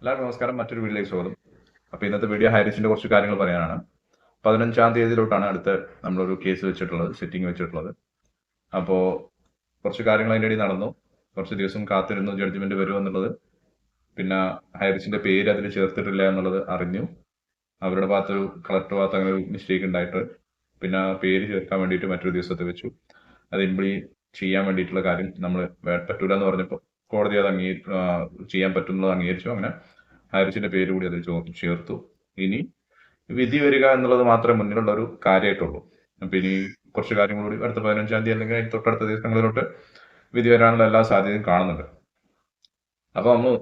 എല്ലാവർക്കും നമസ്കാരം. മറ്റൊരു വീഡിയോയിലേക്ക് സ്വാഗതം. അപ്പോൾ ഇന്നത്തെ വീഡിയോ ഹൈറിസിന്റെ കുറച്ച് കാര്യങ്ങൾ പറയാനാണ്. പതിനഞ്ചാം തീയതിയിലോട്ടാണ് അടുത്ത് നമ്മളൊരു കേസ് വെച്ചിട്ടുള്ളത് സെറ്റിംഗ് വെച്ചിട്ടുള്ളത്. അപ്പോൾ കുറച്ച് കാര്യങ്ങൾ അതിന്റെ ഇടയിൽ നടന്നു. കുറച്ച് ദിവസം കാത്തിരുന്നു ജഡ്ജ്മെന്റ് വരുമെന്നുള്ളത് പിന്നെ ഹൈറിസിന്റെ പേര് അതിൽ ചേർത്തിട്ടില്ല എന്നുള്ളത് അറിഞ്ഞു. അവരുടെ ഭാഗത്തൊരു കളക്ടർ ഭാഗത്ത് അങ്ങനെ ഒരു മിസ്റ്റേക്ക് ഉണ്ടായിട്ട് പിന്നെ പേര് ചേർക്കാൻ വേണ്ടിയിട്ട് മറ്റൊരു ദിവസത്തെ വെച്ചു. അത് ഇംപ്ലി ചെയ്യാൻ വേണ്ടിയിട്ടുള്ള കാര്യം നമ്മൾ പറ്റൂല എന്ന് പറഞ്ഞപ്പോൾ കോടതി അത് അംഗീ ചെയ്യാൻ പറ്റുന്നത് അംഗീകരിച്ചു. അങ്ങനെ ഹാരിസിന്റെ പേര് കൂടി അതിൽ ചേർത്തു. ഇനി വിധി വരിക എന്നുള്ളത് മാത്രമേ മുന്നിലുള്ള ഒരു കാര്യമായിട്ടുള്ളൂ. അപ്പൊ ഇനി കുറച്ച് കാര്യങ്ങൾ കൂടി അടുത്ത പതിനഞ്ചാം തീയതി അല്ലെങ്കിൽ അതിന് തൊട്ടടുത്ത ദിവസങ്ങളിലോട്ട് വിധി വരാനുള്ള എല്ലാ സാധ്യതയും കാണുന്നുണ്ട്. അപ്പൊ നമ്മൾ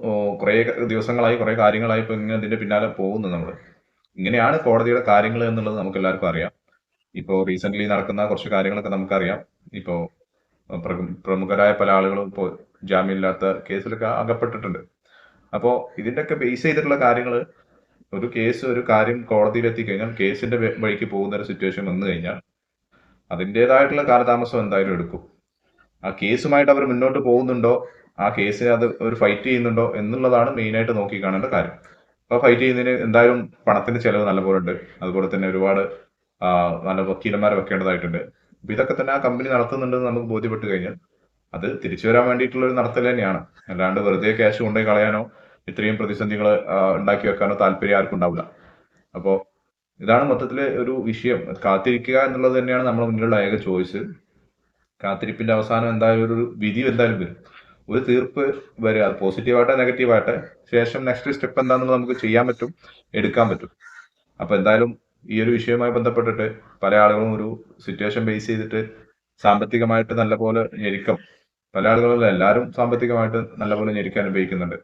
കുറെ ദിവസങ്ങളായി കുറെ കാര്യങ്ങളായി ഇപ്പൊ ഇങ്ങനെ ഇതിന്റെ പിന്നാലെ പോകുന്നു നമ്മൾ ഇങ്ങനെയാണ് കോടതിയുടെ കാര്യങ്ങൾ എന്നുള്ളത് നമുക്ക് എല്ലാവർക്കും അറിയാം. ഇപ്പോൾ റീസെന്റ് നടക്കുന്ന കുറച്ച് കാര്യങ്ങളൊക്കെ നമുക്കറിയാം. ഇപ്പോൾ പ്രമുഖരായ പല ആളുകളും ഇപ്പോൾ ജാമ്യമില്ലാത്ത കേസിലൊക്കെ അകപ്പെട്ടിട്ടുണ്ട്. അപ്പോൾ ഇതിന്റെയൊക്കെ ബേസ് ചെയ്തിട്ടുള്ള കാര്യങ്ങൾ ഒരു കേസ് ഒരു കാര്യം കോടതിയിൽ എത്തിക്കഴിഞ്ഞാൽ കേസിന്റെ വഴിക്ക് പോകുന്ന ഒരു സിറ്റുവേഷൻ വന്നു കഴിഞ്ഞാൽ അതിന്റെതായിട്ടുള്ള കാലതാമസം എന്തായാലും എടുക്കും. ആ കേസുമായിട്ട് അവർ മുന്നോട്ട് പോകുന്നുണ്ടോ? ആ കേസിനെ അത് ഒരു ഫൈറ്റ് ചെയ്യുന്നുണ്ടോ? എന്നുള്ളതാണ് മെയിനായിട്ട് നോക്കി കാണേണ്ട കാര്യം. അപ്പോൾ ഫൈറ്റ് ചെയ്യുന്നതിന് എന്തായാലും പണത്തിന്റെ ചിലവ് നല്ലപോലെ ഉണ്ട്. അതുപോലെ തന്നെ ഒരുപാട് നല്ല വക്കീലന്മാരെ വെക്കേണ്ടതായിട്ടുണ്ട്. അപ്പൊ ഇതൊക്കെ തന്നെ ആ കമ്പനി നടത്തുന്നുണ്ടെന്ന് നമുക്ക് ബോധ്യപ്പെട്ട് കഴിഞ്ഞാൽ അത് തിരിച്ചു വരാൻ വേണ്ടിയിട്ടുള്ള ഒരു നടത്തൽ തന്നെയാണ്. അല്ലാണ്ട് വെറുതെ ക്യാഷ് കൊണ്ടുപോയി കളയാനോ ഇത്രയും പ്രതിസന്ധികൾ ഉണ്ടാക്കി വെക്കാനോ താല്പര്യം ആർക്കും ഉണ്ടാവില്ല. അപ്പോ ഇതാണ് മൊത്തത്തിൽ ഒരു വിഷയം. കാത്തിരിക്കുക എന്നുള്ളത് തന്നെയാണ് നമ്മുടെ മുന്നിലുള്ള ഏക ചോയ്സ്. കാത്തിരിപ്പിന്റെ അവസാനം എന്തായാലും ഒരു വിധി എന്തായാലും വരും. ഒരു തീർപ്പ് വരിക അത് പോസിറ്റീവായിട്ട് നെഗറ്റീവായിട്ട് ശേഷം നെക്സ്റ്റ് സ്റ്റെപ്പ് എന്താണെന്ന് നമുക്ക് ചെയ്യാൻ പറ്റും എടുക്കാൻ പറ്റും. അപ്പൊ എന്തായാലും ഈ ഒരു വിഷയവുമായി ബന്ധപ്പെട്ടിട്ട് പല ആളുകളും ഒരു സിറ്റുവേഷൻ ബേസ് ചെയ്തിട്ട് സാമ്പത്തികമായിട്ട് നല്ലപോലെ ഞെരുക്കം. പല ആളുകളും എല്ലാവരും സാമ്പത്തികമായിട്ട് നല്ലപോലെ ഞെരുക്കം അനുഭവിക്കുന്നുണ്ട്.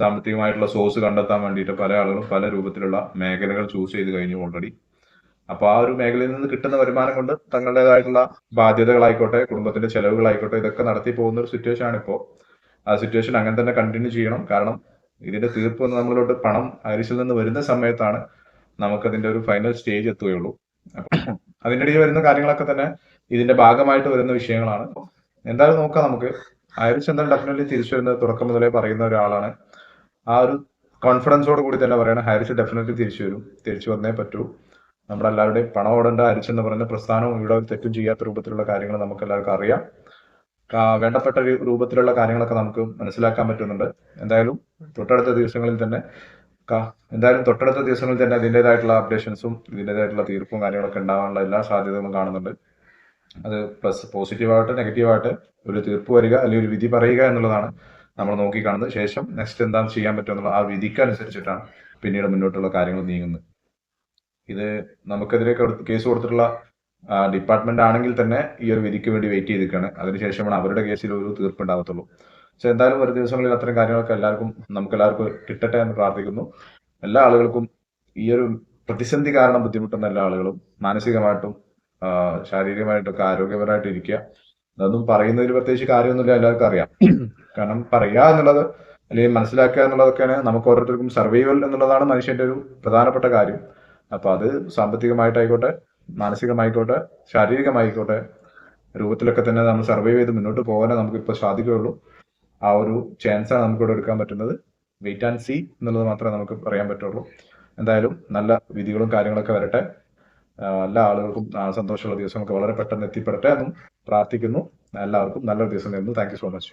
സാമ്പത്തികമായിട്ടുള്ള സോഴ്സ് കണ്ടെത്താൻ വേണ്ടിയിട്ട് പല ആളുകളും പല രൂപത്തിലുള്ള മേഖലകൾ ചൂസ് ചെയ്ത് കഴിഞ്ഞു ഓൾറെഡി അപ്പോൾ ആ ഒരു മേഖലയിൽ നിന്ന് കിട്ടുന്ന വരുമാനം കൊണ്ട് തങ്ങളുടേതായിട്ടുള്ള ബാധ്യതകളായിക്കോട്ടെ കുടുംബത്തിന്റെ ചെലവുകളായിക്കോട്ടെ ഇതൊക്കെ നടത്തി പോകുന്ന ഒരു സിറ്റുവേഷൻ ആണ് ഇപ്പോൾ ആ സിറ്റുവേഷൻ അങ്ങനെ തന്നെ കണ്ടിന്യൂ ചെയ്യണം. കാരണം ഇതിന്റെ തീർപ്പ് വന്ന് നമ്മളിലോട്ട് പണം ഐറിഷിൽ നിന്ന് വരുന്ന സമയത്താണ് നമുക്കതിന്റെ ഒരു ഫൈനൽ സ്റ്റേജ് എത്തുകയുള്ളൂ. അതിന്റെ ഇടയിൽ വരുന്ന കാര്യങ്ങളൊക്കെ തന്നെ ഇതിന്റെ ഭാഗമായിട്ട് വരുന്ന വിഷയങ്ങളാണ്. എന്തായാലും നോക്കാം നമുക്ക്. എന്തായാലും ഡെഫിനറ്റ്ലി തിരിച്ചു വരുന്നത് തുടക്കം മുതലേ പറയുന്ന ഒരാളാണ്. ആ ഒരു കോൺഫിഡൻസോട് കൂടി തന്നെ പറയണം ഹാരിസ് ഡെഫിനറ്റ്ലി തിരിച്ചു വരും. തിരിച്ചു വന്നേ പറ്റൂ. നമ്മുടെ എല്ലാവരുടെയും പണം ഓടേണ്ട ഹാരിസ് എന്ന് പറയുന്ന പ്രസ്ഥാനവും ഇവിടെ തെറ്റും ചെയ്യാത്ത രൂപത്തിലുള്ള കാര്യങ്ങൾ നമുക്ക് എല്ലാവർക്കും അറിയാം വേണ്ടപ്പെട്ട രൂപത്തിലുള്ള കാര്യങ്ങളൊക്കെ നമുക്ക് മനസ്സിലാക്കാൻ പറ്റുന്നുണ്ട്. എന്തായാലും തൊട്ടടുത്ത ദിവസങ്ങളിൽ തന്നെ എന്തായാലും തൊട്ടടുത്ത ദിവസങ്ങളിൽ തന്നെ അതിന്റെതായിട്ടുള്ള അപ്ഡേഷൻസും ഇതിന്റെതായിട്ടുള്ള തീർപ്പും കാര്യങ്ങളൊക്കെ ഉണ്ടാവാനുള്ള എല്ലാ സാധ്യതകളും കാണുന്നുണ്ട്. അത് പ്ലസ് പോസിറ്റീവായിട്ട് നെഗറ്റീവായിട്ട് ഒരു തീർപ്പ് വരിക അല്ലെങ്കിൽ ഒരു വിധി പറയുക എന്നുള്ളതാണ് നമ്മൾ നോക്കി കാണുന്നത്. ശേഷം നെക്സ്റ്റ് എന്താണ് ചെയ്യാൻ പറ്റുമെന്നുള്ള ആ വിധിക്കനുസരിച്ചിട്ടാണ് പിന്നീട് മുന്നോട്ടുള്ള കാര്യങ്ങൾ നീങ്ങുന്നത്. ഇത് നമുക്കെതിരെ കേസ് കൊടുത്തിട്ടുള്ള ഡിപ്പാർട്ട്മെന്റ് ആണെങ്കിൽ തന്നെ ഈ ഒരു വിധിക്ക് വേണ്ടി വെയിറ്റ് ചെയ്തിരിക്കുകയാണ്. അതിനുശേഷമാണ് അവരുടെ കേസിൽ ഒരു തീർപ്പ് ഉണ്ടാവത്തുള്ളൂ. പക്ഷെ എന്തായാലും ഒരു ദിവസങ്ങളിൽ അത്തരം കാര്യങ്ങളൊക്കെ എല്ലാവർക്കും നമുക്ക് എല്ലാവർക്കും കിട്ടട്ടെ എന്ന് പ്രാർത്ഥിക്കുന്നു. എല്ലാ ആളുകൾക്കും ഈ ഒരു പ്രതിസന്ധി കാരണം ബുദ്ധിമുട്ടുന്ന എല്ലാ ആളുകളും മാനസികമായിട്ടും ശാരീരികമായിട്ടും ശാരീരികമായിട്ടൊക്കെ ആരോഗ്യപരമായിട്ട് ഇരിക്കുക. അതൊന്നും പറയുന്നതിൽ പ്രത്യേകിച്ച് കാര്യമൊന്നുമില്ല എല്ലാവർക്കും അറിയാം. കാരണം പറയുക എന്നുള്ളത് അല്ലെങ്കിൽ മനസ്സിലാക്കുക എന്നുള്ളതൊക്കെയാണ് നമുക്ക് ഓരോരുത്തർക്കും സർവൈവൽ എന്നുള്ളതാണ് മനുഷ്യന്റെ ഒരു പ്രധാനപ്പെട്ട കാര്യം. അപ്പൊ അത് സാമ്പത്തികമായിട്ടായിക്കോട്ടെ മാനസികമായിക്കോട്ടെ ശാരീരികമായിക്കോട്ടെ രൂപത്തിലൊക്കെ തന്നെ നമ്മൾ സർവൈവ് ചെയ്ത് മുന്നോട്ട് പോകാനേ നമുക്ക് ഇപ്പോൾ സാധിക്കുകയുള്ളൂ. ആ ഒരു ചാൻസ് ചാൻസാണ് നമുക്കിവിടെ എടുക്കാൻ പറ്റുന്നത്. വെയിറ്റ് ആൻഡ് സി എന്നുള്ളത് മാത്രമേ നമുക്ക് പറയാൻ പറ്റുള്ളൂ. എന്തായാലും നല്ല വിധികളും കാര്യങ്ങളൊക്കെ വരട്ടെ. എല്ലാ ആളുകൾക്കും സന്തോഷമുള്ള നമുക്ക് വളരെ പെട്ടെന്ന് എത്തിപ്പെടട്ടെ എന്നും പ്രാർത്ഥിക്കുന്നു. എല്ലാവർക്കും നല്ലൊരു ദിവസം നേരുന്നു. Thank so much